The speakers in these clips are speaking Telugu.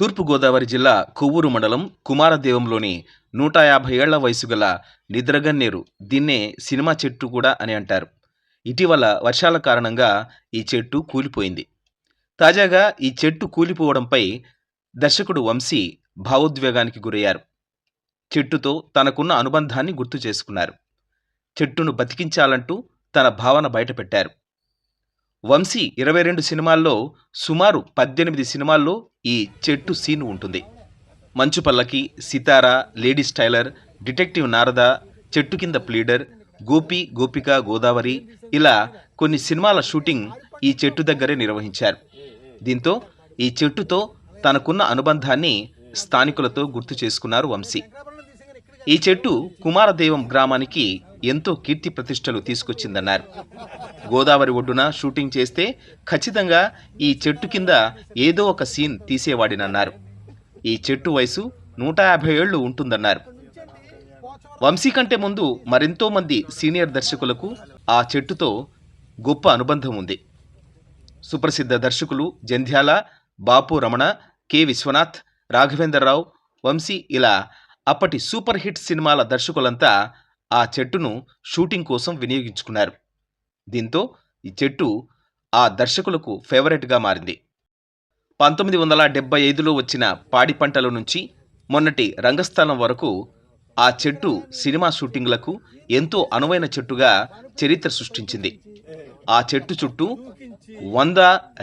తూర్పుగోదావరి జిల్లా కొవ్వూరు మండలం కుమారదేవంలోని నూట యాభై ఏళ్ళ వయసు గల నిద్రగన్నేరు దీన్నే సినిమా చెట్టు కూడా అని అంటారు. ఇటీవల వర్షాల కారణంగా ఈ చెట్టు కూలిపోయింది. తాజాగా ఈ చెట్టు కూలిపోవడంపై దర్శకుడు వంశీ భావోద్వేగానికి గురయ్యారు. చెట్టుతో తనకున్న అనుబంధాన్ని గుర్తు చేసుకున్నారు. చెట్టును బతికించాలంటూ తన భావన బయటపెట్టారు. వంశీ ఇరవై రెండు సినిమాల్లో సుమారు పద్దెనిమిది సినిమాల్లో ఈ చెట్టు సీన్ ఉంటుంది. Manchu Pallaki Sitara ladies tailor detective Narada Chettu Kinda pleader Gopi గోపిక గోదావరి ఇలా కొన్ని సినిమాల షూటింగ్ ఈ చెట్టు దగ్గరే నిర్వహించారు. దీంతో ఈ చెట్టుతో తనకున్న అనుబంధాన్ని స్థానికులతో గుర్తు చేసుకున్నారు వంశీ. ఈ చెట్టు కుమారదేవం గ్రామానికి ఎంతో కీర్తి ప్రతిష్టలు తీసుకొచ్చిందన్నారు. గోదావరి ఒడ్డున షూటింగ్ చేస్తే ఖచ్చితంగా ఈ చెట్టు కింద ఏదో ఒక సీన్ తీసేవాడినన్నారు. ఈ చెట్టు వయసు నూట యాభై ఏళ్ళు ఉంటుందన్నారు. వంశీ కంటే ముందు మరెంతో మంది సీనియర్ దర్శకులకు ఆ చెట్టుతో గొప్ప అనుబంధం ఉంది. సుప్రసిద్ధ దర్శకులు జంధ్యాల బాపు రమణ కె విశ్వనాథ్ రాఘవేంద్రరావు వంశీ ఇలా అప్పటి సూపర్ హిట్ సినిమాల దర్శకులంతా ఆ చెట్టును షూటింగ్ కోసం వినియోగించుకున్నారు. దీంతో ఈ చెట్టు ఆ దర్శకులకు ఫేవరెట్గా మారింది. పంతొమ్మిది వందల డెబ్బై ఐదులో వచ్చిన పాడి పంటల నుంచి మొన్నటి రంగస్థలం వరకు ఆ చెట్టు సినిమా షూటింగ్లకు ఎంతో అనువైన చెట్టుగా చరిత్ర సృష్టించింది. ఆ చెట్టు చుట్టూ వంద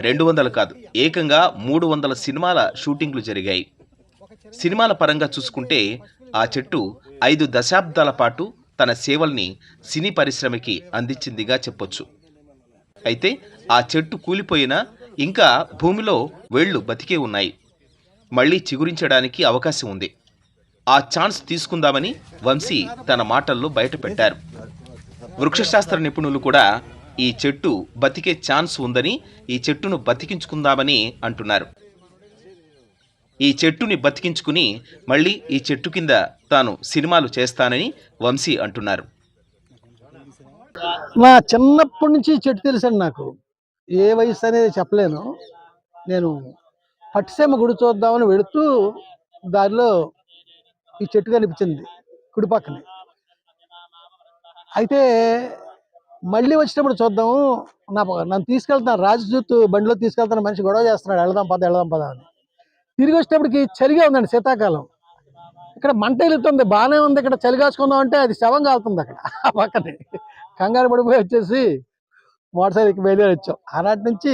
రెండు వందలు కాదు ఏకంగా మూడు వందల సినిమాల షూటింగ్లు జరిగాయి. సినిమాల పరంగా చూసుకుంటే ఆ చెట్టు ఐదు దశాబ్దాల పాటు తన సేవల్ని సినీ పరిశ్రమకి అందించిందిగా చెప్పొచ్చు. అయితే ఆ చెట్టు కూలిపోయినా ఇంకా భూమిలో వేళ్ళు బతికే ఉన్నాయి. మళ్ళీ చిగురించడానికి అవకాశం ఉంది. ఆ ఛాన్స్ తీసుకుందామని వంశీ తన మాటల్లో బయటపెట్టారు. వృక్షశాస్త్ర నిపుణులు కూడా ఈ చెట్టు బతికే ఛాన్స్ ఉందని ఈ చెట్టును బతికించుకుందామని అంటున్నారు. ఈ చెట్టుని బతికించుకుని మళ్ళీ ఈ చెట్టు కింద తాను సినిమాలు చేస్తానని వంశీ అంటున్నారు. నా చిన్నప్పటి నుంచి చెట్టు తెలుసండి నాకు. ఏ వయసు అనేది చెప్పలేను. నేను పట్టిసీమ గుడి చూద్దామని వెళుతూ దారిలో ఈ చెట్టు కనిపించింది కుడి పక్కనే అయితే మళ్ళీ వచ్చినప్పుడు చూద్దాము. నా నన్ను తీసుకెళ్తున్నాను రాజదూత్ బండిలో తీసుకెళ్తాను మనిషి గొడవ చేస్తున్నాడు వెళదాం పద వెళదాం పద అని. తిరిగి వచ్చేటప్పటికి చలిగా ఉందండి శీతాకాలం. ఇక్కడ మంట వెలుగుతుంది బాగానే ఉంది. ఇక్కడ చలి కాచుకుందాం అంటే అది శవం కాలుతుంది అక్కడ ఆ పక్కనే. కంగారు పడిపోయి వచ్చేసి మోటార్ సైకిల్ బయలుదేరి వచ్చాం. ఆనాటి నుంచి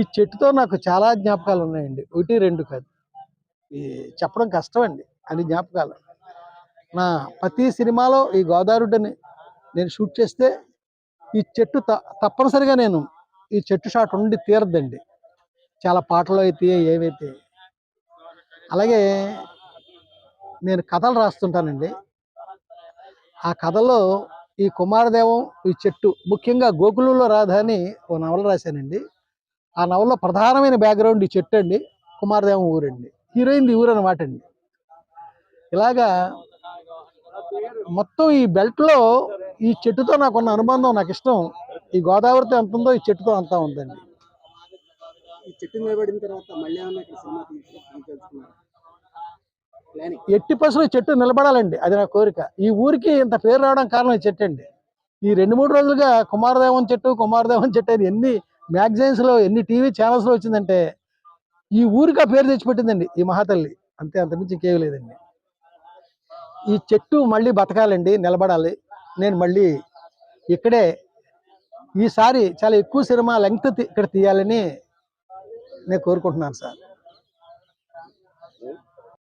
ఈ చెట్టుతో నాకు చాలా జ్ఞాపకాలు ఉన్నాయండి. ఒకటి రెండు కాదు. ఈ చెప్పడం కష్టం అండి అన్ని జ్ఞాపకాలు. నా ప్రతి సినిమాలో ఈ గోదావరిని నేను షూట్ చేస్తే ఈ చెట్టు త తప్పనిసరిగా నేను ఈ చెట్టు షాట్ ఉండి తీరద్దండి. చాలా పాటలు అయితే ఏవైతే అలాగే నేను కథలు రాస్తుంటానండి. ఆ కథలో ఈ కుమారదేవం ఈ చెట్టు ముఖ్యంగా గోకులంలో రాధా అని ఓ నవల రాశానండి. ఆ నవల్లో ప్రధానమైన బ్యాక్గ్రౌండ్ ఈ చెట్టు అండి కుమారదేవం ఊరండి. హీరోయిన్ ఊరు అనమాట అండి. ఇలాగా మొత్తం ఈ బెల్ట్లో ఈ చెట్టుతో నాకున్న అనుబంధం నాకు ఇష్టం ఈ గోదావరితో ఎంత ఉందో ఈ చెట్టుతో అంతా ఉందండి. ఈ చెట్టు నిలబడిన తర్వాత మళ్ళీ ఏమన్నా ఇక్కడ సినిమా తెలుసుకున్నారు ప్లానింగ్ ఎట్టి పసులు చెట్టు నిలబడాలండి. అది నా కోరిక. ఈ ఊరికి ఇంత పేరు రావడం కారణం ఈ చెట్టు అండి. ఈ రెండు మూడు రోజులుగా కుమారదేవం చెట్టు కుమారదేవం చెట్టు అని ఎన్ని మ్యాగజైన్స్లో లో ఎన్ని టీవీ ఛానల్స్లో వచ్చిందంటే ఈ ఊరికి ఆ పేరు తెచ్చిపెట్టిందండి ఈ మహాతల్లి. అంతే అంతమించి ఇంకేం లేదండి. ఈ చెట్టు మళ్ళీ బతకాలండి నిలబడాలి. నేను మళ్ళీ ఇక్కడే ఈసారి చాలా ఎక్కువ సినిమా లెంగ్త్ ఇక్కడ తీయాలని నేను కోరుకుంటున్నాను సార్.